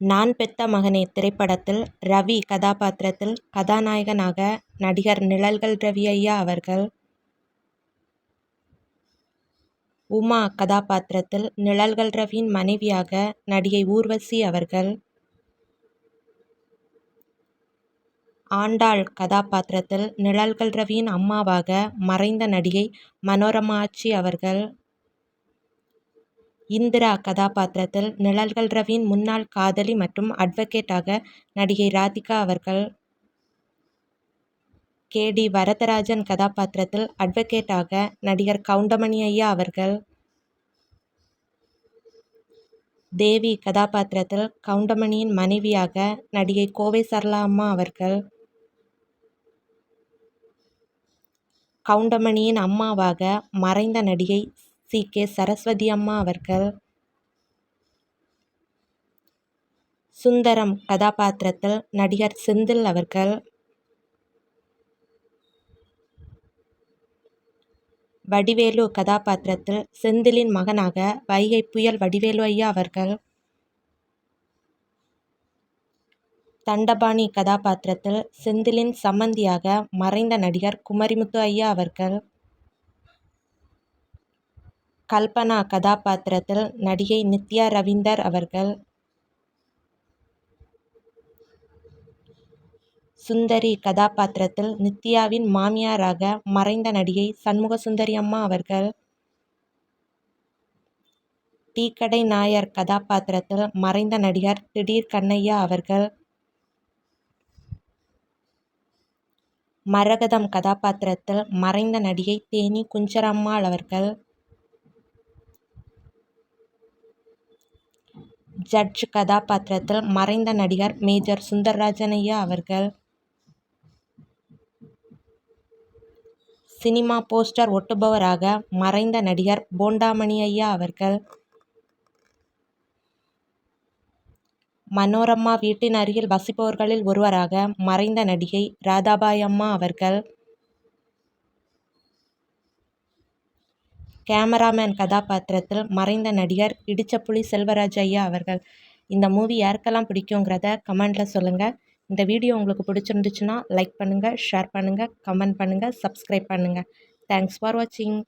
நான் பெத்த மகனே திரைப்படத்தில் ரவி கதாபாத்திரத்தில் கதாநாயகனாக நடிகர் நிழல்கள் ரவி ஐயா அவர்கள். உமா கதாபாத்திரத்தில் நிழல்கள் ரவியின் மனைவியாக நடிகை ஊர்வசி அவர்கள். ஆண்டாள் கதாபாத்திரத்தில் நிழல்கள் ரவியின் அம்மாவாக மறைந்த நடிகை மனோரமா ஆச்சி அவர்கள். இந்திரா கதாபாத்திரத்தில் நிழல்கள் ரவியின் முன்னாள் காதலி மற்றும் அட்வொகேட்டாக நடிகை ராதிகா அவர்கள். கே. டி. வரதராஜன் கதாபாத்திரத்தில் அட்வொகேட்டாக நடிகர் கவுண்டமணி ஐயா அவர்கள். தேவி கதாபாத்திரத்தில் கவுண்டமணியின் மனைவியாக நடிகை கோவை சரளா அம்மா அவர்கள். கவுண்டமணியின் அம்மாவாக மறைந்த நடிகை சி. கே. சரஸ்வதி அம்மா அவர்கள். சுந்தரம் கதாபாத்திரத்தில் நடிகர் செந்தில் அவர்கள். வடிவேலு கதாபாத்திரத்தில் செந்திலின் மகனாக வைகை புயல் வடிவேலு ஐயா அவர்கள். தண்டபாணி கதாபாத்திரத்தில் செந்திலின் சம்மந்தியாக மறைந்த நடிகர் குமரிமுத்து ஐயா அவர்கள். கல்பனா கதாபாத்திரத்தில் நடிகை நித்யா ரவீந்தர் அவர்கள். சுந்தரி கதாபாத்திரத்தில் நித்யாவின் மாமியாராக மறைந்த நடிகை சண்முகசுந்தரி அம்மா அவர்கள். டீக்கடை நாயர் கதாபாத்திரத்தில் மறைந்த நடிகர் திடீர் கண்ணையா அவர்கள். மரகதம் கதாபாத்திரத்தில் மறைந்த நடிகை தேனி குஞ்சரம்மாள் அவர்கள். ஜட்ஜ் கதாபாத்திரத்தில் மறைந்த நடிகர் மேஜர் சுந்தர்ராஜன் ஐயா அவர்கள். சினிமா போஸ்டர் ஒட்டுபவராக மறைந்த நடிகர் போண்டாமணி ஐயா அவர்கள். மனோரமா வீட்டின் அருகில் வசிப்பவர்களில் ஒருவராக மறைந்த நடிகை ராதாபாய் அம்மா அவர்கள். கேமராமேன் கதாபாத்திரத்தில் மறைந்த நடிகர் இடிச்சப்புலி செல்வராஜ் ஐயா அவர்கள். இந்த மூவி யாருக்கெல்லாம் பிடிக்குங்கிறத கமெண்டில் சொல்லுங்கள் இந்த வீடியோ உங்களுக்கு பிடிச்சிருந்துச்சுன்னா லைக் பண்ணுங்கள் ஷேர் பண்ணுங்கள் கமெண்ட் பண்ணுங்கள் சப்ஸ்கிரைப் பண்ணுங்கள் தேங்க்ஸ் ஃபார் வாட்சிங்